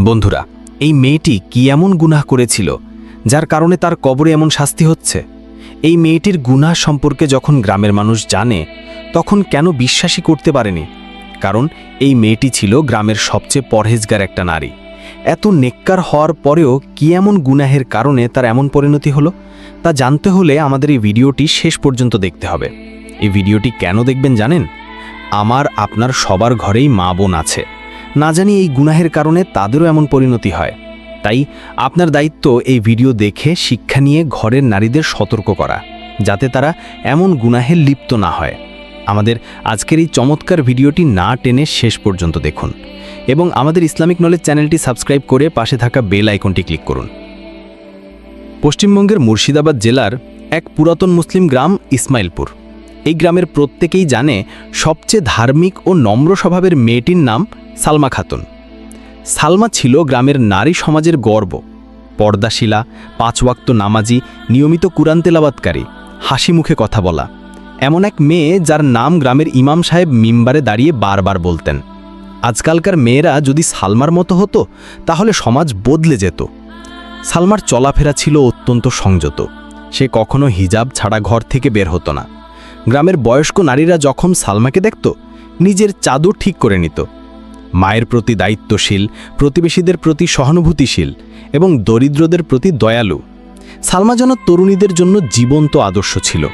বন্ধুরা, এই মেয়েটি কি এমন গুনাহ করেছিল, যার কারণে তার কবরে এমন শাস্তি হচ্ছে? এই মেয়েটির গুনাহ সম্পর্কে যখন গ্রামের মানুষ জানে, তখন কেন বিশ্বাসই করতে পারেনি? কারণ এই মেয়েটি ছিল গ্রামের সবচেয়ে পরহেজগার একটা নারী। এত নেককার হওয়ার পরেও কি এমন গুনাহের কারণে তার এমন পরিণতি হলো, তা জানতে হলে আমাদের এই ভিডিওটি শেষ পর্যন্ত দেখতে হবে। এই ভিডিওটি কেন দেখবেন জানেন? আমার আপনার সবার ঘরেই মা বোন আছে। না জানি এই গুনাহের কারণে তাদেরও এমন পরিণতি হয়। তাই আপনার দায়িত্ব এই ভিডিও দেখে, শিক্ষা নিয়ে ঘরের নারীদের সতর্ক করা, যাতে তারা এমন গুনাহে লিপ্ত না হয়। আমাদের আজকের এই চমৎকার ভিডিওটি না টেনে শেষ পর্যন্ত দেখুন এবং আমাদের ইসলামিক নলেজ চ্যানেলটি সাবস্ক্রাইব করে পাশে থাকা বেল আইকনটি ক্লিক করুন। পশ্চিমবঙ্গের মুর্শিদাবাদ জেলার এক পুরাতন মুসলিম গ্রাম ইসমাইলপুর। এই গ্রামের প্রত্যেকেই জানে সবচেয়ে ধার্মিক ও নম্র স্বভাবের মেয়েটির নাম সালমা খাতুন। সালমা ছিল গ্রামের নারী সমাজের গর্ব। পর্দাশিলা, পাঁচওয়াক্ত নামাজি, নিয়মিত কুরআন তেলাবাতকারী হাসি মুখে কথা বলা। এমন এক মেয়ে যার নাম গ্রামের ইমাম সাহেব মিম্বারে দাঁড়িয়ে বারবার বলতেন, আজকালকার মেয়েরা যদি সালমার মতো হতো, তাহলে সমাজ বদলে যেত। সালমার চলাফেরা ছিল অত্যন্ত সংযত। সে কখনো হিজাব ছাড়া ঘর থেকে বের হতো না। গ্রামের বয়স্ক নারীরা যখন সালমাকে দেখত, নিজের চাদর ঠিক করে নিত। মায়ের প্রতি দায়িত্বশীল, প্রতিবেশীদের প্রতি সহানুভূতিশীল এবং দরিদ্রদের প্রতি দয়ালু। সালমা যেন তরুণীদের জন্য জীবন্ত আদর্শ ছিল।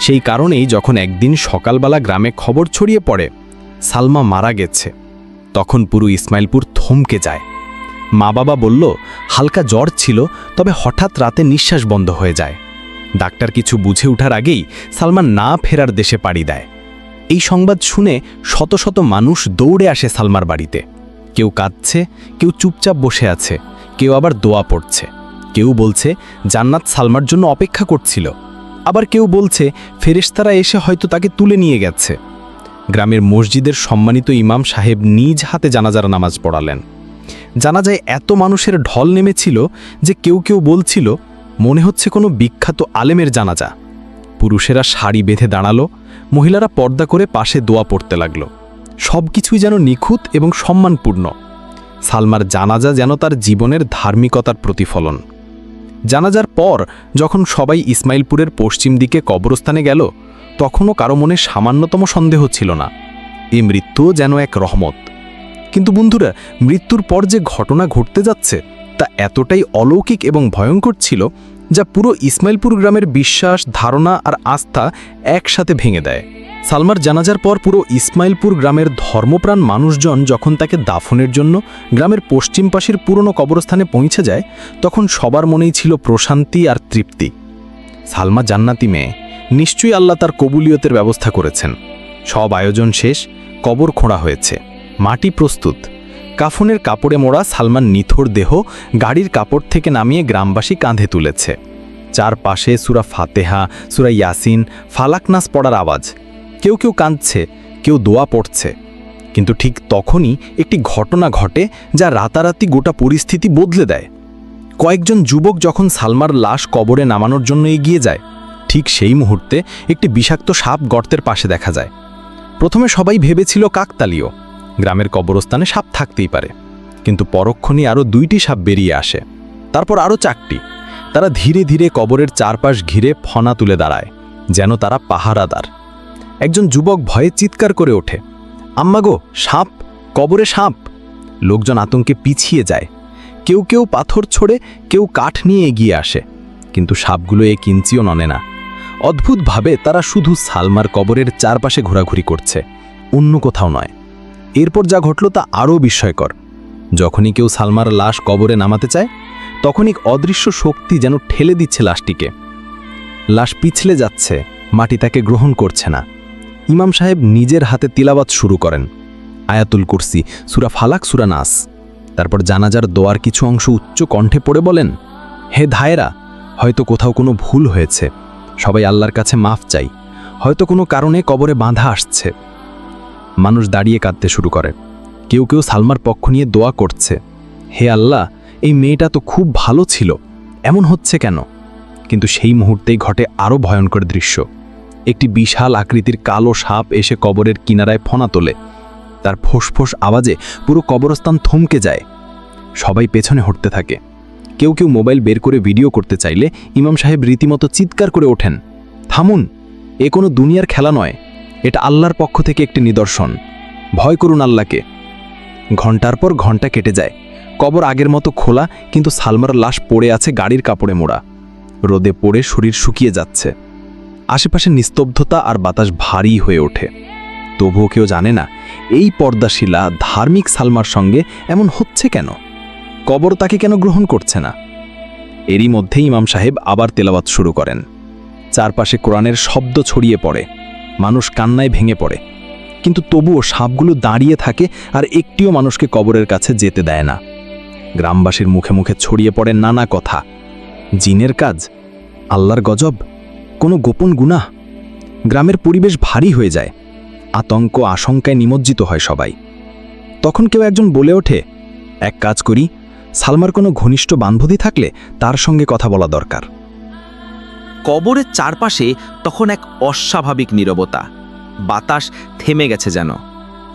সেই কারণেই যখন একদিন সকালবেলা গ্রামে খবর ছড়িয়ে পড়ে, সালমা মারা গেছে। তখন পুরো ইসমাইলপুর থমকে যায়। মা বাবা বলল, হালকা জ্বর ছিল, তবে হঠাৎ রাতে নিঃশ্বাস বন্ধ হয়ে যায়। ডাক্তার কিছু বুঝে ওঠার আগেই সালমান না ফেরার দেশে পাড়ি দেয়। এই সংবাদ শুনে শত শত মানুষ দৌড়ে আসে সালমার বাড়িতে। কেউ কাঁদছে, কেউ চুপচাপ বসে আছে, কেউ আবার দোয়া পড়ছে। কেউ বলছে, জান্নাত সালমার জন্য অপেক্ষা করছিল। আবার কেউ বলছে, ফেরেশতারা এসে হয়তো তাকে তুলে নিয়ে গেছে। গ্রামের মসজিদের সম্মানিত ইমাম সাহেব নিজ হাতে জানাজার নামাজ পড়ালেন। জানা যায় এত মানুষের ঢল নেমেছিল যে কেউ কেউ বলছিল, মনে হচ্ছে কোনো বিখ্যাত আলেমের জানাজা। পুরুষেরা শাড়ি বেঁধে দাঁড়াল মহিলারা পর্দা করে পাশে দোয়া পড়তে লাগল। সব কিছুই যেন নিখুঁত এবং সম্মানপূর্ণ। সালমার জানাজা যেন তার জীবনের ধার্মিকতার প্রতিফলন। জানাজার পর যখন সবাই ইসমাইলপুরের পশ্চিম দিকে কবরস্থানে গেল, তখনও কারও মনে সামান্যতম সন্দেহ ছিল না। এই মৃত্যুও যেন এক রহমত। কিন্তু বন্ধুরা, মৃত্যুর পর যে ঘটনা ঘটতে যাচ্ছে, তা এতটাই অলৌকিক এবং ভয়ঙ্কর ছিল যা পুরো ইসমাইলপুর গ্রামের বিশ্বাস, ধারণা আর আস্থা একসাথে ভেঙে দেয়। সালমার জানাজার পর পুরো ইসমাইলপুর গ্রামের ধর্মপ্রাণ মানুষজন যখন তাকে দাফনের জন্য গ্রামের পশ্চিম পাশের পুরনো কবরস্থানে পৌঁছে যায়, তখন সবার মনেই ছিল প্রশান্তি আর তৃপ্তি। সালমা জান্নাতি মেয়ে, নিশ্চয়ই আল্লাহ তার কবুলিয়তের ব্যবস্থা করেছেন। সব আয়োজন শেষ, কবর খোঁড়া হয়েছে, মাটি প্রস্তুত। কাফনের কাপড়ে মোড়া সালমান নিথর দেহ গাড়ির কাপড় থেকে নামিয়ে গ্রামবাসী কাঁধে তুলেছে। চারপাশে সুরা ফাতেহা, সুরা ইয়াসিন ফালাকনাস পড়ার আওয়াজ। কেউ কেউ কাঁদছে, কেউ দোয়া পড়ছে। কিন্তু ঠিক তখনই একটি ঘটনা ঘটে যা রাতারাতি গোটা পরিস্থিতি বদলে দেয়। কয়েকজন যুবক যখন সালমার লাশ কবরে নামানোর জন্য এগিয়ে যায়, ঠিক সেই মুহূর্তে একটি বিষাক্ত সাপ গর্তের পাশে দেখা যায়। প্রথমে সবাই ভেবেছিল কাকতালীয়। গ্রামের কবরস্থানে সাপ থাকতেই পারে। কিন্তু পরক্ষণই আরও দুইটি সাপ বেরিয়ে আসে। তারপর আরও চারটি। তারা ধীরে ধীরে কবরের চারপাশ ঘিরে ফনা তুলে দাঁড়ায়, যেন তারা পাহারাদার। একজন যুবক ভয়ে চিৎকার করে ওঠে আম্মাগো সাপ? কবরে সাপ? লোকজন আতঙ্কে পিছিয়ে যায়। কেউ কেউ পাথর ছড়ে, কেউ কাঠ নিয়ে এগিয়ে আসে। কিন্তু সাপগুলো এ কিঞ্চিও ননে না। অদ্ভুতভাবে তারা শুধু সালমার কবরের চারপাশে ঘোরাঘুরি করছে, অন্য কোথাও নয়। এরপর যা ঘটল তা আরও বিস্ময়কর। যখনই কেউ সালমার লাশ কবরে নামাতে চায়, তখনই অদৃশ্য শক্তি যেন ঠেলে দিচ্ছে লাশটিকে। লাশ পিছলে যাচ্ছে, মাটি তাকে গ্রহণ করছে না। ইমাম সাহেব নিজের হাতে তিলাবাত শুরু করেন। আয়াতুল কুরসি, সুরা ফালাক, সুরা নাস। তারপর জানাজার দোয়ার কিছু অংশ উচ্চ কণ্ঠে পড়ে বলেন, হে ধায়েরা, হয়তো কোথাও কোনো ভুল হয়েছে। সবাই আল্লাহর কাছে মাফ চাই। হয়তো কোনো কারণে কবরে বাঁধা আসছে। মানুষ দাঁড়িয়ে কাঁদতে শুরু করে। কেউ কেউ সালমার পক্ষ নিয়ে দোয়া করছে। হে আল্লাহ, এই মেয়েটা তো খুব ভালো ছিল। এমন হচ্ছে কেন? কিন্তু সেই মুহূর্তেই ঘটে আরও ভয়ঙ্কর দৃশ্য। একটি বিশাল আকৃতির কালো সাপ এসে কবরের কিনারায় ফনা তোলে। তার ফোঁস আওয়াজে পুরো কবরস্থান থমকে যায়। সবাই পেছনে হটতে থাকে। কেউ কেউ মোবাইল বের করে ভিডিও করতে চাইলে ইমাম সাহেব রীতিমতো চিৎকার করে ওঠেন। থামুন, এ কোনো দুনিয়ার খেলা নয়। এটা আল্লাহর পক্ষ থেকে একটি নিদর্শন। ভয় করুন আল্লাহকে। ঘণ্টার পর ঘণ্টা কেটে যায়। কবর আগের মতো খোলা, কিন্তু সালমার লাশ পড়ে আছে গাড়ির কাপড়ে মোড়া। রোদে পড়ে শরীর শুকিয়ে যাচ্ছে। আশেপাশে নিস্তব্ধতা আর বাতাস ভারী হয়ে ওঠে। তবুও কেউ জানে না, এই পর্দাশিলা ধার্মিক সালমার সঙ্গে এমন হচ্ছে কেন? কবর তাকে কেন গ্রহণ করছে না? এরই মধ্যে ইমাম সাহেব আবার তেলাওয়াত শুরু করেন। চারপাশে কোরআনের শব্দ ছড়িয়ে পড়ে। মানুষ কান্নায় ভেঙে পড়ে। কিন্তু তবুও সাপগুলো দাঁড়িয়ে থাকে আর একটিও মানুষকে কবরের কাছে যেতে দেয় না। গ্রামবাসীর মুখে মুখে ছড়িয়ে পড়ে নানা কথা। জিনের কাজ, আল্লাহর গজব, কোনো গোপন গুনাহ। গ্রামের পরিবেশ ভারী হয়ে যায়। আতঙ্ক, আশঙ্কায় নিমজ্জিত হয় সবাই। তখন কেউ একজন বলে ওঠে, এক কাজ করি, সালমার কোনো ঘনিষ্ঠ বান্ধবী থাকলে তার সঙ্গে কথা বলা দরকার। কবরের চারপাশে তখন এক অস্বাভাবিক নীরবতা। বাতাস থেমে গেছে যেন।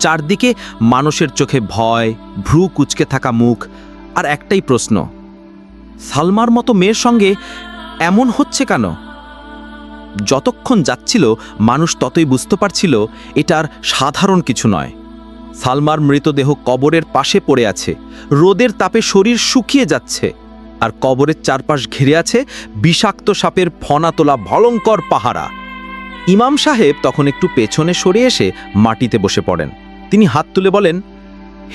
চারদিকে মানুষের চোখে ভয়, ভ্রু কুচকে থাকা মুখ আর একটাই প্রশ্ন, সালমার মতো মেয়ের সঙ্গে এমন হচ্ছে কেন? যতক্ষণ যাচ্ছিল, মানুষ ততই বুঝতে পারছিল এটার সাধারণ কিছু নয়। সালমার মৃতদেহ কবরের পাশে পড়ে আছে। রোদের তাপে শরীর শুকিয়ে যাচ্ছে। আর কবরের চারপাশ ঘিরে আছে বিষাক্ত সাপের ফনা তোলা ভয়ঙ্কর পাহারা। ইমাম সাহেব তখন একটু পেছনে সরে এসে মাটিতে বসে পড়েন। তিনি হাত তুলে বলেন,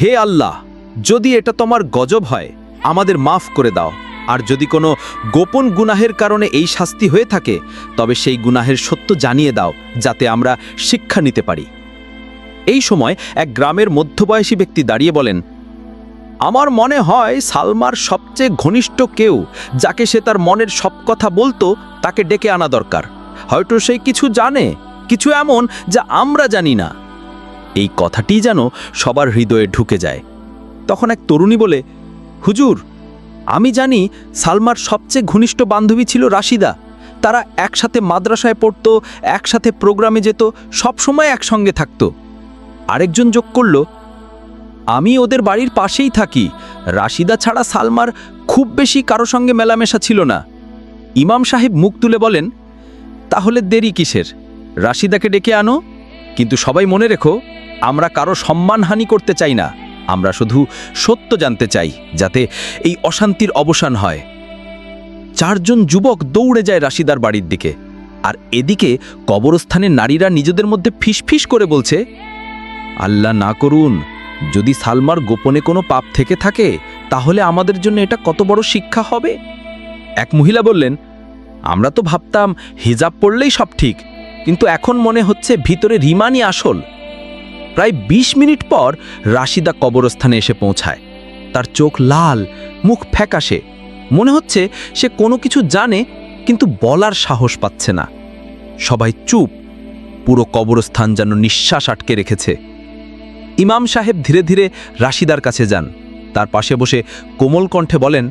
হে আল্লাহ, যদি এটা তোমার গজব হয়, আমাদের মাফ করে দাও। আর যদি কোনো গোপন গুনাহের কারণে এই শাস্তি হয়ে থাকে, তবে সেই গুনাহের সত্য জানিয়ে দাও, যাতে আমরা শিক্ষা নিতে পারি। এই সময় এক গ্রামের মধ্যবয়সী ব্যক্তি দাঁড়িয়ে বলেন আমার মনে হয় সালমার সবচেয়ে ঘনিষ্ঠ কেউ, যাকে সে তার মনের সব কথা বলতো, তাকে ডেকে আনা দরকার। হয়তো সে কিছু জানে, কিছু এমন যা আমরা জানি না। এই কথাটি যেন সবার হৃদয়ে ঢুকে যায়। তখন এক তরুণী বলে, হুজুর, আমি জানি সালমার সবচেয়ে ঘনিষ্ঠ বান্ধবী ছিল রাশিদা। তারা একসাথে মাদ্রাসায় পড়তো, একসাথে প্রোগ্রামে যেত, সবসময় একসঙ্গে থাকতো। আরেকজন যোগ করল আমি ওদের বাড়ির পাশেই থাকি। রাশিদা ছাড়া সালমার খুব বেশি কারও সঙ্গে মেলামেশা ছিল না। ইমাম সাহেব মুখ তুলে বলেন, তাহলে দেরি কিসের? রাশিদাকে ডেকে আনো। কিন্তু সবাই মনে রেখো, আমরা কারও সম্মানহানি করতে চাই না। আমরা শুধু সত্য জানতে চাই, যাতে এই অশান্তির অবসান হয়। চারজন যুবক দৌড়ে যায় রাশিদার বাড়ির দিকে। আর এদিকে কবরস্থানের নারীরা নিজেদের মধ্যে ফিসফিস করে বলছে, আল্লাহ না করুন যদি সালমার গোপনে কোনো পাপ থেকে থাকে, তাহলে আমাদের জন্য এটা কত বড় শিক্ষা হবে? এক মহিলা বললেন, আমরা তো ভাবতাম হিজাব পড়লেই সব ঠিক, কিন্তু এখন মনে হচ্ছে ভিতরে রিমানই আসল। প্রায় ২০ মিনিট পর রাশিদা কবরস্থানে এসে পৌঁছায়। তার চোখ লাল, মুখ ফ্যাকাশে। মনে হচ্ছে সে কোনো কিছু জানে, কিন্তু বলার সাহস পাচ্ছে না। সবাই চুপ। পুরো কবরস্থান যেন নিঃশ্বাস আটকে রেখেছে। ইমাম সাহেব ধীরে ধীরে রাশিদার কাছে যান। তার পাশে বসে কোমল কণ্ঠে বলেন,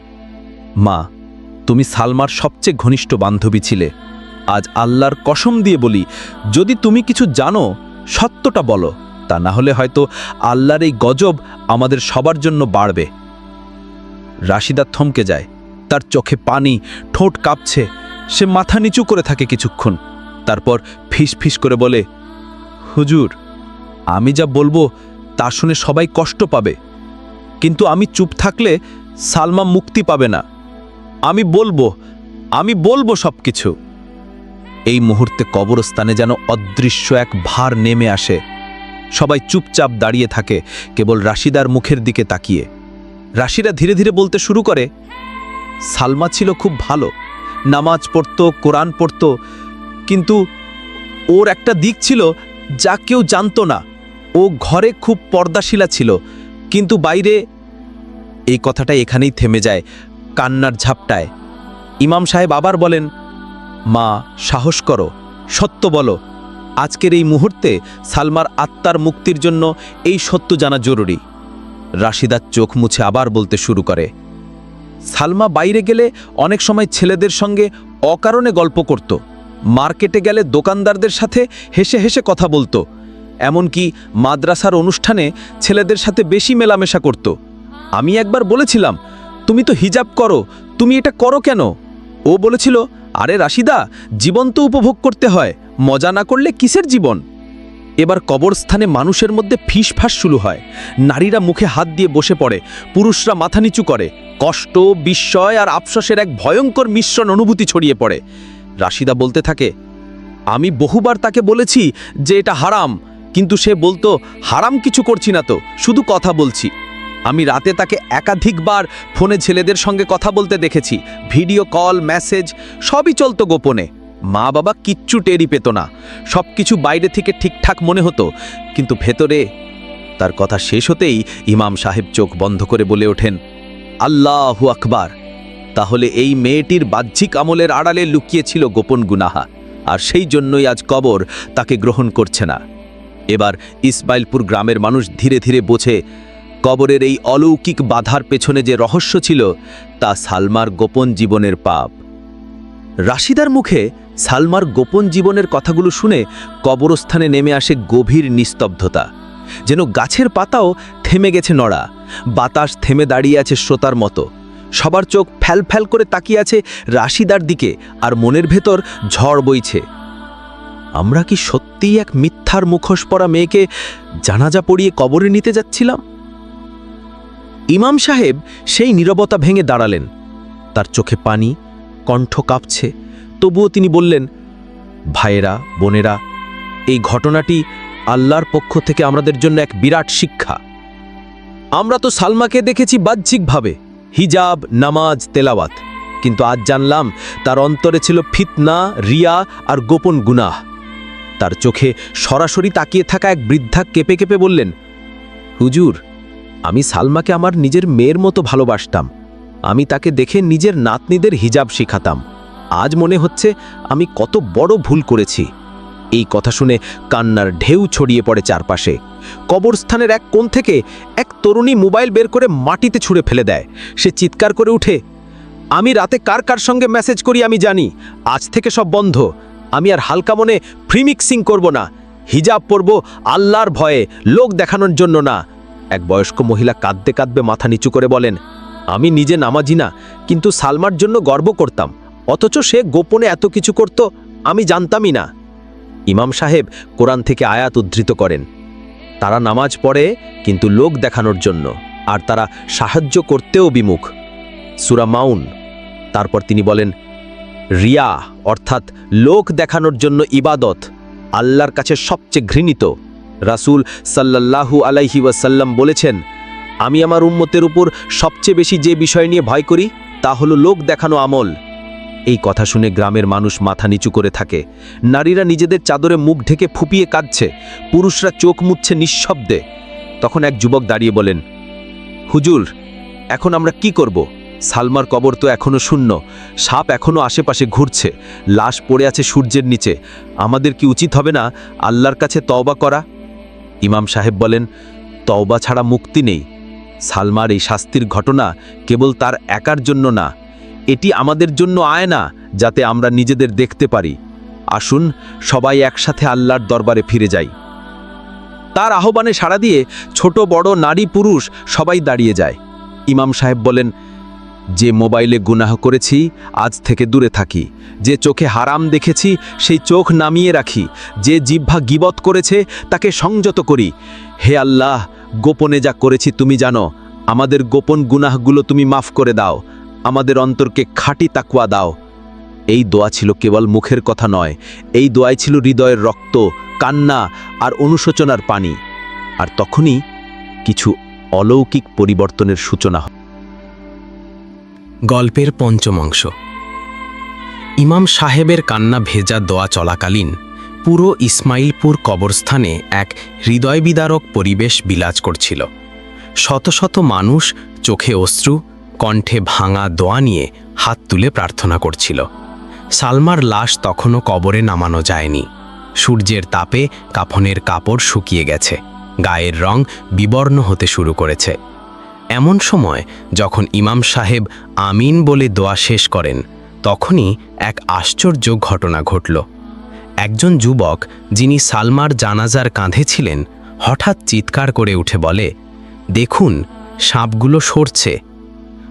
মা, তুমি সালমার সবচেয়ে ঘনিষ্ঠ বান্ধবী ছিলে। আজ আল্লাহর কসম দিয়ে বলি, যদি তুমি কিছু জানো, সত্যটা বলো। তা না হলে হয়তো আল্লাহর এই গজব আমাদের সবার জন্য বাড়বে। রাশিদা থমকে যায়। তার চোখে পানি, ঠোঁট কাঁপছে। সে মাথা নিচু করে থাকে কিছুক্ষণ। তারপর ফিস ফিস করে বলে, হুজুর, আমি যা বলব তা শুনে সবাই কষ্ট পাবে। কিন্তু আমি চুপ থাকলে সালমা মুক্তি পাবে না। আমি বলব আমি বলব সব কিছু এই মুহূর্তে কবরস্থানে যেন অদৃশ্য এক ভার নেমে আসে। সবাই চুপচাপ দাঁড়িয়ে থাকে, কেবল রাশিদার মুখের দিকে তাকিয়ে। রাশিরা ধীরে ধীরে বলতে শুরু করে, সালমা ছিল খুব ভালো, নামাজ পড়তো, কোরআন পড়তো, কিন্তু ওর একটা দিক ছিল যা কেউ জানতো না। ও ঘরে খুব পর্দাশিলা ছিল, কিন্তু বাইরে এই কথাটা এখানেই থেমে যায় কান্নার ঝাপটায়। ইমাম সাহেব আবার বলেন, মা, সাহস করো, সত্য বলো। আজকের এই মুহূর্তে সালমার আত্মার মুক্তির জন্য এই সত্য জানা জরুরি। রাশিদার চোখ মুছে আবার বলতে শুরু করে। সালমা বাইরে গেলে অনেক সময় ছেলেদের সঙ্গে অকারণে গল্প করত। মার্কেটে গেলে দোকানদারদের সাথে হেসে হেসে কথা বলতো। এমনকি মাদ্রাসার অনুষ্ঠানে ছেলেদের সাথে বেশি মেলামেশা করত। আমি একবার বলেছিলাম, তুমি তো হিজাব করো, তুমি এটা করো কেন? ও বলেছিল, আরে রাশিদা, জীবন তো উপভোগ করতে হয়, মজা না করলে কিসের জীবন? এবার কবরস্থানে মানুষের মধ্যে ফিসফাস শুরু হয়। নারীরা মুখে হাত দিয়ে বসে পড়ে, পুরুষরা মাথা নিচু করে, কষ্ট, বিস্ময় আর আফসোসের এক ভয়ঙ্কর মিশ্রণ অনুভূতি ছড়িয়ে পড়ে। রাশিদা বলতে থাকে, আমি বহুবার তাকে বলেছি যে এটা হারাম কিন্তু সে বলতো, হারাম কিছু করছি না তো, শুধু কথা বলছি। আমি রাতে তাকে একাধিকবার ফোনে ছেলেদের সঙ্গে কথা বলতে দেখেছি, ভিডিও কল, মেসেজ, সবই চলতো গোপনে। মা বাবা কিচ্ছু টেরি পেত না সব কিছু বাইরে থেকে ঠিকঠাক মনে হতো, কিন্তু ভেতরে তার কথা শেষ হতেই ইমাম সাহেব চোখ বন্ধ করে বলে ওঠেন, আল্লাহু আকবার, তাহলে এই মেয়েটির বাহ্যিক আমলের আড়ালে লুকিয়েছিল গোপন গুনাহা, আর সেই জন্যই আজ কবর তাকে গ্রহণ করছে না। এবার ইসমাইলপুর গ্রামের মানুষ ধীরে ধীরে বোঝে, কবরের এই অলৌকিক বাধার পেছনে যে রহস্য ছিল, তা সালমার গোপন জীবনের পাপ। রাশিদার মুখে সালমার গোপন জীবনের কথাগুলো শুনে কবরস্থানে নেমে আসে গভীর নিস্তব্ধতা। যেন গাছের পাতাও থেমে গেছে নড়া, বাতাস থেমে দাঁড়িয়ে আছে শ্রোতার মতো। সবার চোখ ফ্যাল ফ্যাল করে তাকিয়ে আছে রাশিদার দিকে, আর মনের ভেতর ঝড় বইছে। আমরা কি সত্যিই এক মিথ্যার মুখোশ পরা মেয়েকে জানাজা পড়িয়ে কবরে নিতে যাচ্ছিলাম? ইমাম সাহেব সেই নীরবতা ভেঙে দাঁড়ালেন। তার চোখে পানি, কণ্ঠ কাঁপছে। তবুও তিনি বললেন, ভাইয়েরা, বোনেরা, এই ঘটনাটি আল্লাহর পক্ষ থেকে আমাদের জন্য এক বিরাট শিক্ষা। আমরা তো সালমাকে দেখেছি বাহ্যিকভাবে, হিজাব, নামাজ, তেলাওয়াত। কিন্তু আজ জানলাম তার অন্তরে ছিল ফিতনা, রিয়া আর গোপন গুনাহ। তার চোখে সরাসরি তাকিয়ে থাকা এক বৃদ্ধা কেঁপে কেঁপে বললেন, হুজুর, আমি সালমাকে আমার নিজের মেয়ের মতো ভালোবাসতাম। আমি তাকে দেখে নিজের নাতনিদের হিজাব শিখাতাম। আজ মনে হচ্ছে আমি কত বড় ভুল করেছি। এই কথা শুনে কান্নার ঢেউ ছড়িয়ে পড়ে চারপাশে। কবরস্থানের এক কোণ থেকে এক তরুণী মোবাইল বের করে মাটিতে ছুঁড়ে ফেলে দেয়। সে চিৎকার করে উঠে, আমি রাতে কার কার সঙ্গে মেসেজ করি আমি জানি। আজ থেকে সব বন্ধ। আমি আর হালকা মনে ফ্রিমিক্সিং করব না। হিজাব পরব আল্লাহর ভয়ে, লোক দেখানোর জন্য না। এক বয়স্ক মহিলা কাঁদতে কাঁদবে মাথা নিচু করে বলেন, আমি নিজে নামাজি না, কিন্তু সালমার জন্য গর্ব করতাম। অথচ সে গোপনে এত কিছু করত, আমি জানতামই না। ইমাম সাহেব কোরআন থেকে আয়াত উদ্ধৃত করেন, তারা নামাজ পড়ে, কিন্তু লোক দেখানোর জন্য, আর তারা সাহায্য করতেও বিমুখ। সুরা মাউন। তারপর তিনি বলেন রিয়া, অর্থাৎ লোক দেখানোর জন্য ইবাদত, আল্লাহর কাছে সবচেয়ে ঘৃণিত। রাসূল সাল্লাল্লাহু আলাইহি ওয়াসাল্লাম বলেছেন, আমি আমার উম্মতের উপর সবচেয়ে বেশি যে বিষয় নিয়ে ভয় করি, তা হলো লোক দেখানো আমল। এই কথা শুনে গ্রামের মানুষ মাথা নিচু করে থাকে। নারীরা নিজেদের চাদরে মুখ ঢেকে ফুপিয়ে কাঁদছে, পুরুষরা চোখ মুচ্ছে নিঃশব্দে। তখন এক যুবক দাঁড়িয়ে বলেন, হুজুর, এখন আমরা কি করব? সালমার কবর তো এখনও শূন্য। সাপ এখনও আশেপাশে ঘুরছে। লাশ পড়ে আছে সূর্যের নিচে। আমাদের কি উচিত হবে না আল্লাহর কাছে তওবা করা? ইমাম সাহেব বলেন, তওবা ছাড়া মুক্তি নেই। সালমার এই শাস্তির ঘটনা কেবল তার একার জন্য না। এটি আমাদের জন্য আয় না, যাতে আমরা নিজেদের দেখতে পারি। আসুন, সবাই একসাথে আল্লাহর দরবারে ফিরে যাই। তার আহ্বানে সাড়া দিয়ে ছোট বড় নারী পুরুষ সবাই দাঁড়িয়ে যায়। ইমাম সাহেব বলেন যে মোবাইলে গুনাহ করেছি, আজ থেকে দূরে থাকি। যে চোখে হারাম দেখেছি, সেই চোখ নামিয়ে রাখি। যে জিহ্বা গিবত করেছে, তাকে সংযত করি। হে আল্লাহ, গোপনে যা করেছি তুমি জানো। আমাদের গোপন গুনাহগুলো তুমি মাফ করে দাও। আমাদের অন্তরকে খাঁটি তাকুয়া দাও। এই দোয়া ছিল কেবল মুখের কথা নয়। এই দোয়াই ছিল হৃদয়ের রক্ত, কান্না আর অনুশোচনার পানি। আর তখনই কিছু অলৌকিক পরিবর্তনের সূচনা হয়। গল্পের পঞ্চম অংশ। ইমাম সাহেবের কান্না ভেজা দোয়া চলাকালীন পুরো ইসমাইলপুর কবরস্থানে এক হৃদয়বিদারক পরিবেশ বিরাজ করছিল। শত শত মানুষ চোখে অশ্রু, কণ্ঠে ভাঙা দোয়া নিয়ে হাত তুলে প্রার্থনা করছিল। সালমার লাশ তখনও কবরে নামানো যায়নি। সূর্যের তাপে কাফনের কাপড় শুকিয়ে গেছে। গায়ের রং বিবর্ণ হতে শুরু করেছে। এমন সময় যখন ইমাম সাহেব আমিন বলে দোয়া শেষ করেন, তখনই এক আশ্চর্য ঘটনা ঘটল। একজন যুবক যিনি সালমার জানাজার কাঁধে ছিলেন, হঠাৎ চিৎকার করে উঠে বলে, দেখুন, সাপগুলো সরছে।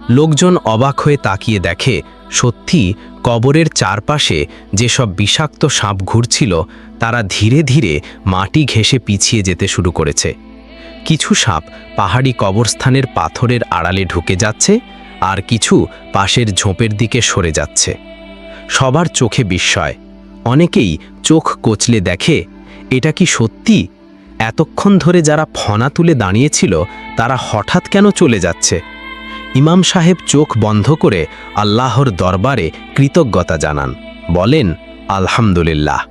লোকজন অবাক হয়ে তাকিয়ে দেখে, সত্যি কবরের চারপাশে যেসব বিষাক্ত সাপ ঘুরছিল, তারা ধীরে ধীরে মাটি ঘেঁষে পিছিয়ে যেতে শুরু করেছে। কিছু সাপ পাহাড়ি কবরস্থানের পাথরের আড়ালে ঢুকে যাচ্ছে আর কিছু পাশের ঝোপের দিকে সরে যাচ্ছে। সবার চোখে বিস্ময়। অনেকেই চোখ কচলে দেখে, এটা কি সত্যি? এতক্ষণ ধরে যারা ফনা তুলে দাঁড়িয়েছিল, তারা হঠাৎ কেন চলে যাচ্ছে? ইমাম সাহেব চোখ বন্ধ করে আল্লাহর দরবারে কৃতজ্ঞতা জানান। বলেন, আলহামদুলিল্লাহ।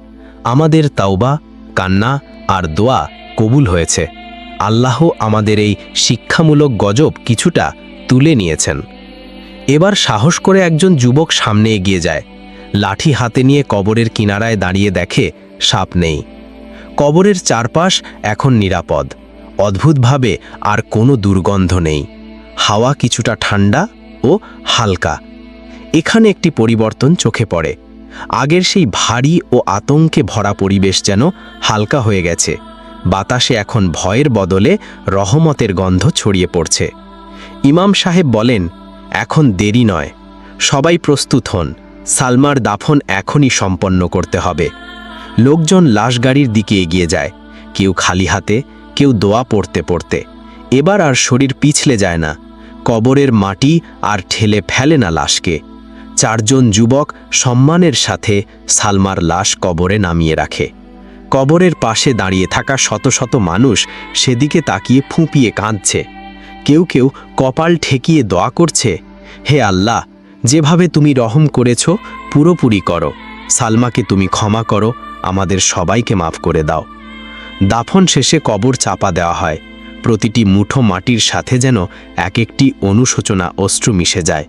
আমাদের তাওবা, কান্না আর দোয়া কবুল হয়েছে। আল্লাহ আমাদের এই শিক্ষামূলক গজব কিছুটা তুলে নিয়েছেন। এবার সাহস করে একজন যুবক সামনে এগিয়ে যায়। লাঠি হাতে নিয়ে কবরের কিনারায় দাঁড়িয়ে দেখে সাপ নেই। কবরের চারপাশ এখন নিরাপদ। অদ্ভুতভাবে আর কোনো দুর্গন্ধ নেই। হাওয়া কিছুটা ঠান্ডা ও হালকা। এখানে একটি পরিবর্তন চোখে পড়ে। আগের সেই ভারী ও আতঙ্কে ভরা পরিবেশ যেন হালকা হয়ে গেছে। বাতাসে এখন ভয়ের বদলে রহমতের গন্ধ ছড়িয়ে পড়ছে। ইমাম সাহেব বলেন, এখন দেরি নয়। সবাই প্রস্তুত হন। সালমার দাফন এখনই সম্পন্ন করতে হবে। লোকজন লাশ গাড়ির দিকে এগিয়ে যায়। কেউ খালি হাতে, কেউ দোয়া পড়তে পড়তে। এবার আর শরীর পিছলে যায় না। কবরের মাটি আর ঠেলে ফেলে না লাশকে। চারজন যুবক সম্মানের সাথে সালমার লাশ কবরে নামিয়ে রাখে। কবরের পাশে দাঁড়িয়ে থাকা শত শত মানুষ সেদিকে তাকিয়ে ফুঁপিয়ে কাঁদছে। কেউ কেউ কপাল ঠেকিয়ে দোয়া করছে, হে আল্লাহ, যেভাবে তুমি রহম করেছ, পুরোপুরি করো। সালমাকে তুমি ক্ষমা করো, আমাদের সবাইকে মাফ করে দাও। দাফন শেষে কবর চাপা দেওয়া হয়। প্রতিটি মুঠো মাটির সাথে যেন এক একটি অনুশোচনা অশ্রু মিশে যায়।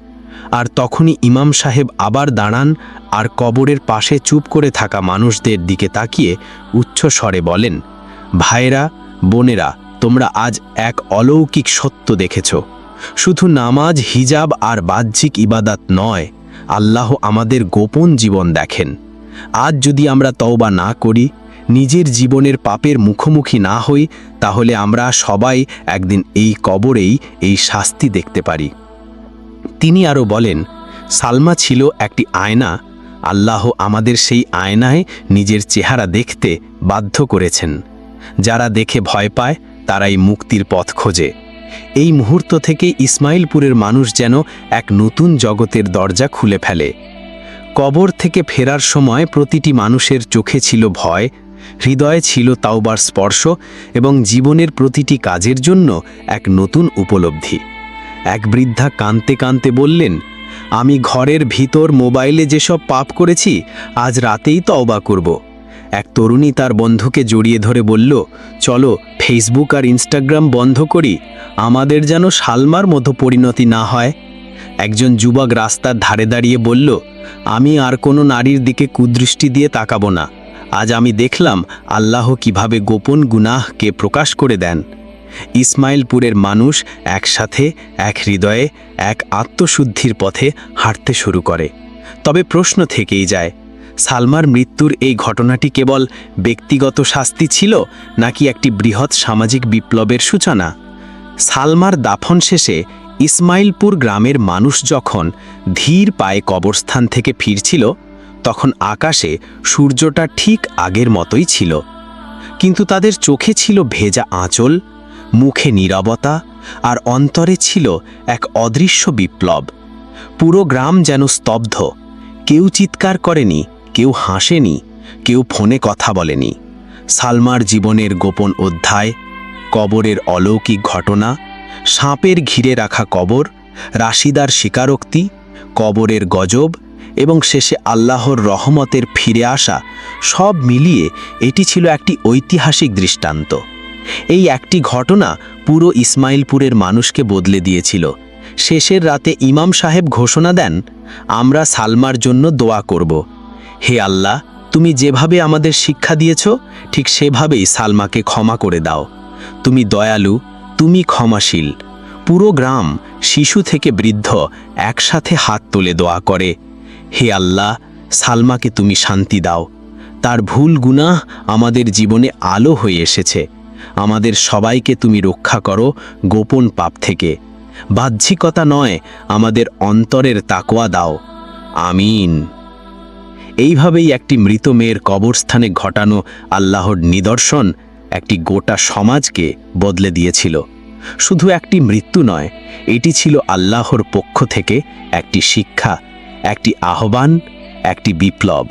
আর তখনই ইমাম সাহেব আবার দাঁড়ান আর কবরের পাশে চুপ করে থাকা মানুষদের দিকে তাকিয়ে উচ্চ স্বরে বলেন ভাইরা বোনেরা, তোমরা আজ এক অলৌকিক সত্য দেখেছ। শুধু নামাজ, হিজাব আর বাহ্যিক ইবাদাত নয়, আল্লাহ আমাদের গোপন জীবন দেখেন। আজ যদি আমরা তওবা না করি, নিজের জীবনের পাপের মুখোমুখি না হই, তাহলে আমরা সবাই একদিন এই কবরেই এই শাস্তি দেখতে পারি। তিনি আরও বলেন, সালমা ছিল একটি আয়না, আল্লাহ আমাদের সেই আয়নায় নিজের চেহারা দেখতে বাধ্য করেছেন। যারা দেখে ভয় পায়, তারাই মুক্তির পথ খোঁজে। এই মুহূর্ত থেকে ইসমাইলপুরের মানুষ যেন এক নতুন জগতের দরজা খুলে ফেলে। কবর থেকে ফেরার সময় প্রতিটি মানুষের চোখে ছিল ভয়, হৃদয়ে ছিল তাওবার স্পর্শ এবং জীবনের প্রতিটি কাজের জন্য এক নতুন উপলব্ধি। এক বৃদ্ধা কাঁদতে কাঁদতে বললেন, আমি ঘরের ভিতর মোবাইলে যেসব পাপ করেছি, আজ রাতেই তওবা করব। এক তরুণী তার বন্ধুকে জড়িয়ে ধরে বলল, চলো ফেসবুক আর ইনস্টাগ্রাম বন্ধ করি, আমাদের যেন সালমার মতো পরিণতি না হয়। একজন যুবক রাস্তার ধারে দাঁড়িয়ে বলল, আমি আর কোনো নারীর দিকে কুদৃষ্টি দিয়ে তাকাবো না। আজ আমি দেখলাম আল্লাহ কীভাবে গোপন গুনাহকে প্রকাশ করে দেন। ইসমাইলপুরের মানুষ একসাথে, এক হৃদয়ে, এক আত্মশুদ্ধির পথে হাঁটতে শুরু করে। তবে প্রশ্ন থেকেই যায়, সালমার মৃত্যুর এই ঘটনাটি কেবল ব্যক্তিগত শাস্তি ছিল নাকি একটি বৃহৎ সামাজিক বিপ্লবের সূচনা? সালমার দাফন শেষে ইসমাইলপুর গ্রামের মানুষ যখন ধীর পায়ে কবরস্থান থেকে ফিরছিল, তখন আকাশে সূর্যটা ঠিক আগের মতোই ছিল। কিন্তু তাদের চোখে ছিল ভেজা আঁচল মুখে নীরবতা আর অন্তরে ছিল এক অদৃশ্য বিপ্লব। পুরো গ্রাম যেন স্তব্ধ। কেউ চিৎকার করেনি, কেউ হাসেনি, কেউ ফোনে কথা বলেনি। সালমার জীবনের গোপন অধ্যায়, কবরের অলৌকিক ঘটনা, সাপের ঘিরে রাখা কবর, রাশিদার স্বীকারোক্তি, কবরের গজব এবং শেষে আল্লাহর রহমতের ফিরে আসা সব মিলিয়ে এটি ছিল একটি ঐতিহাসিক দৃষ্টান্ত। এই একটি ঘটনা পুরো ইসমাইলপুরের মানুষকে বদলে দিয়েছিল। শেষের রাতে ইমাম সাহেব ঘোষণা দেন, আমরা সালমার জন্য দোয়া করব। হে আল্লাহ, তুমি যেভাবে আমাদের শিক্ষা দিয়েছ, ঠিক সেভাবেই সালমাকে ক্ষমা করে দাও। তুমি দয়ালু, তুমি ক্ষমাশীল। পুরো গ্রাম, শিশু থেকে বৃদ্ধ একসাথে হাত তুলে দোয়া করে। হে আল্লাহ, সালমাকে তুমি শান্তি দাও। তার ভুল গুনাহ আমাদের জীবনে আলো হয়ে এসেছে। আমাদের সবাইকে তুমি রক্ষা করো গোপন পাপ থেকে। বাহ্যিকতা নয়, আমাদের অন্তরের তাকোয়া দাও। আমিন। এইভাবেই একটি মৃত মেয়ের কবরস্থানে ঘটানো আল্লাহর নিদর্শন একটি গোটা সমাজকে বদলে দিয়েছিল। শুধু একটি মৃত্যু নয়, এটি ছিল আল্লাহর পক্ষ থেকে একটি শিক্ষা, একটি আহ্বান, একটি বিপ্লব।